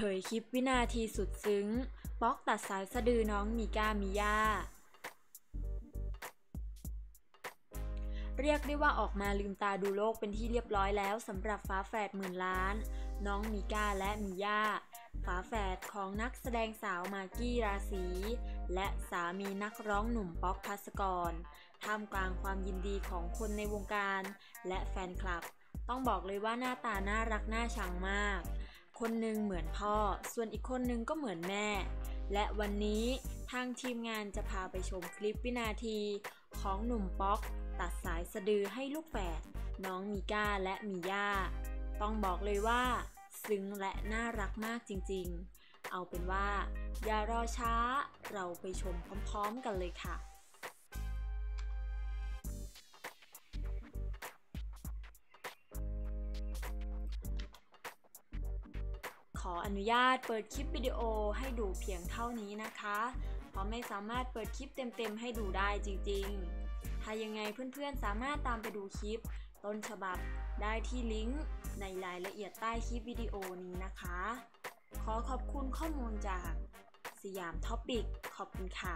เผยคลิปวินาทีสุดซึ้งป๊อกตัดสายสะดือน้องมีก้ามีย่าเรียกได้ว่าออกมาลืมตาดูโลกเป็นที่เรียบร้อยแล้วสำหรับฝาแฝดหมื่นล้าน น้องมีก้าและมีย่าฝาแฝดของนักแสดงสาวมากกี้ราศีและสามีนักร้องหนุ่มป๊อกพัสกรท่ามกลางความยินดีของคนในวงการ และแฟนคลับ ต้องบอกเลยว่าหน้าตาน่ารักน่าชังมาก คนหนึ่งเหมือนพ่อ ส่วนอีกคนหนึ่งก็เหมือนแม่ และวันนี้ทางทีมงานจะพาไปชมคลิปวินาที ของหนุ่มป๊อกตัดสายสะดือให้ลูกแฝดน้องมีก้าและมีย่า ต้องบอกเลยว่า ซึ้งและน่ารักมากจริงๆ เอาเป็นว่า อย่ารอช้า เราไปชมพร้อมๆกันเลยค่ะ ออนุญาตเปิดคลิปวิดีโอให้ดูเพียงเท่านี้นะคะ เพราะไม่สามารถเปิดคลิปเต็มๆให้ดูได้จริงๆ ถ้ายังไงเพื่อนๆสามารถตามไปดูคลิป ต้นฉบับได้ที่ลิงก์ในรายละเอียดใต้คลิปวิดีโอนี้นะคะ ขอขอบคุณข้อมูลจากสยามท็อปิกขอบคุณค่ะ